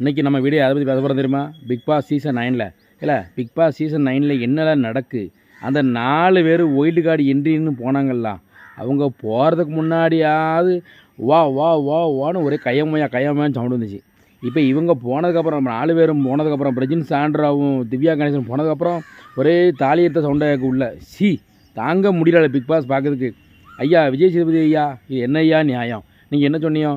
இன்றைக்கி நம்ம வீடியோ அதை பற்றி பேச போகிறோம் தெரியுமா? பிக் பாஸ் சீசன் நைனில் இல்லை பிக் பாஸ் சீசன் நைனில் என்னெல்லாம் நடக்கு? அந்த நாலு பேர் ஒயில்டு கார்டு என்ட்ரின்னு போனாங்கல்லாம் அவங்க போகிறதுக்கு முன்னாடியாவது வா வா வா வான்னு ஒரே கையமையா கையமையான்னு சவுண்டு வந்துச்சு. இப்போ இவங்க போனதுக்கப்புறம் நம்ம நாலு பேரும் போனதுக்கப்புறம் பிரஜின் சாண்ட்ராவும் திவ்யா கணேசன் போனதுக்கப்புறம் ஒரே தாலி எடுத்த சவுண்டாக உள்ள. சி தாங்க முடியல பிக் பாஸ் பார்க்கறதுக்கு. ஐயா விஜய் சேதுபதி ஐயா இது என்ன ஐயா நியாயம்? நீங்கள் என்ன சொன்னியோ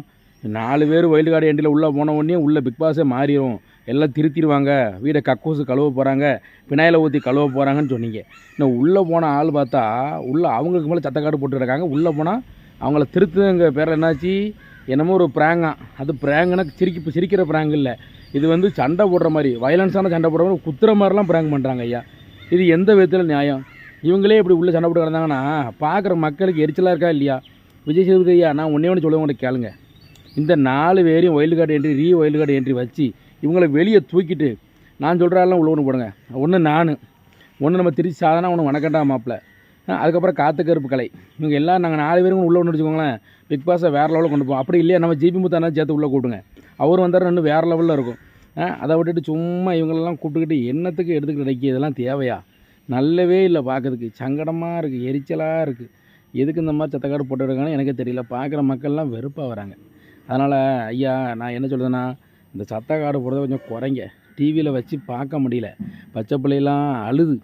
நாலு பேர் வைல்டு கார்டு எண்டில் உள்ளே போன உடனே உள்ளே பிக் பாஸே மாறிடும் எல்லாம் திருத்திடுவாங்க வீடை கக்கூசு கழுவ போகிறாங்க பினாயில ஊற்றி கழுவ போகிறாங்கன்னு சொன்னீங்க. இன்னும் உள்ளே போன ஆள் பார்த்தா உள்ளே அவங்களுக்கு மேலே சத்தக்காடு போட்டுருக்காங்க. உள்ளே போனால் அவங்கள திருத்துங்க பேரில் என்னாச்சு? என்னமோ ஒரு ப்ராங்கா அது ப்ராங்குனா சிரிக்க சிரிக்கிற ப்ராங்க் இல்லை. இது வந்து சண்டை போடுற மாதிரி வயலன்ஸான சண்டை போடுற மாதிரி குத்துற மாதிரிலாம் ப்ராங்க் பண்ணுறாங்க ஐயா. இது எந்த விதத்தில் நியாயம்? இவங்களே இப்படி உள்ளே சண்டை போட்டு கிடந்தாங்கன்னா பார்க்குற மக்களுக்கு எரிச்சலாக இருக்கா இல்லையா? விஜய் சேதுபதி ஐயா நான் ஒன்றே ஒன்று சொல்லுவேன் உங்கள்கிட்ட கேளுங்க. இந்த நாலு பேரையும் wild card entry re wild card entry வச்சு இவங்களை வெளியே தூக்கிட்டு நான் சொல்கிறாலாம் உள்ள ஒன்று போடுங்க. ஒன்று நான். ஒன்று நம்ம திருச்சி சாதனா ஒன்று வணக்கண்டா மாப்பிள்ள அதுக்கப்புறம் காத்து கருப்பு கலை. இவங்க எல்லாம் நாங்கள் நாலு பேரும் உள்ளே ஒன்று வச்சுக்கோங்களேன் பிக் பாஸை வேறு லெவலில் கொண்டு போவோம் அப்படி இல்லையா நம்ம ஜிபி முத்தானா சேர்த்து உள்ளே கூப்பிடுங்க அவர் வந்தார் இன்னும் வேறு லெவலில் இருக்கும். அதை விட்டுட்டு சும்மா இவங்களெல்லாம் கூப்பிட்டுக்கிட்டு என்னத்துக்கு எடுத்துக்கிட்டு கிடைக்கி இதெல்லாம் தேவையா? நல்லவே இல்லை பார்க்கறதுக்கு. சங்கடமாக இருக்குது எரிச்சலாக இருக்குது எதுக்கு இந்த மாதிரி சத்தக்காடு போட்டுருக்காங்கன்னு எனக்கு தெரியல. பார்க்குற மக்கள்லாம் வெறுப்பாக வராங்க. அதனால் ஐயா நான் என்ன சொல்கிறேன்னா இந்த சத்தக்காடு போடுறத கொஞ்சம் குறைங்க. டிவியில் வச்சு பார்க்க முடியல. பச்சை பிள்ளையெல்லாம் அழுது.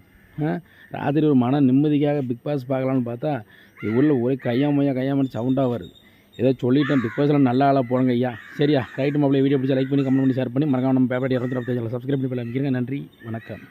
ராத்திரி ஒரு மன நிம்மதிக்காக பிக் பாஸ் பார்க்கலான்னு பார்த்தா உள்ள ஒரே கையாமையா கையாமன்னு சவுண்டாக வருது. ஏதோ சொல்லிட்டேன். பிக் பாஸில் நல்ல ஆளாக போடுங்க ஐயா. சரியா ரைட்டு மாப்பிள்ளை வீடியோ பிடிச்சி லைக் பண்ணி கமெண்ட் பண்ணி ஷேர் பண்ணி மறக்காம நம்ம பேப்பர் இரநூத்தி பேஜில் சப்ஸ்கிரைப் பண்ணி பண்ணிக்கிறேன் நன்றி வணக்கம்.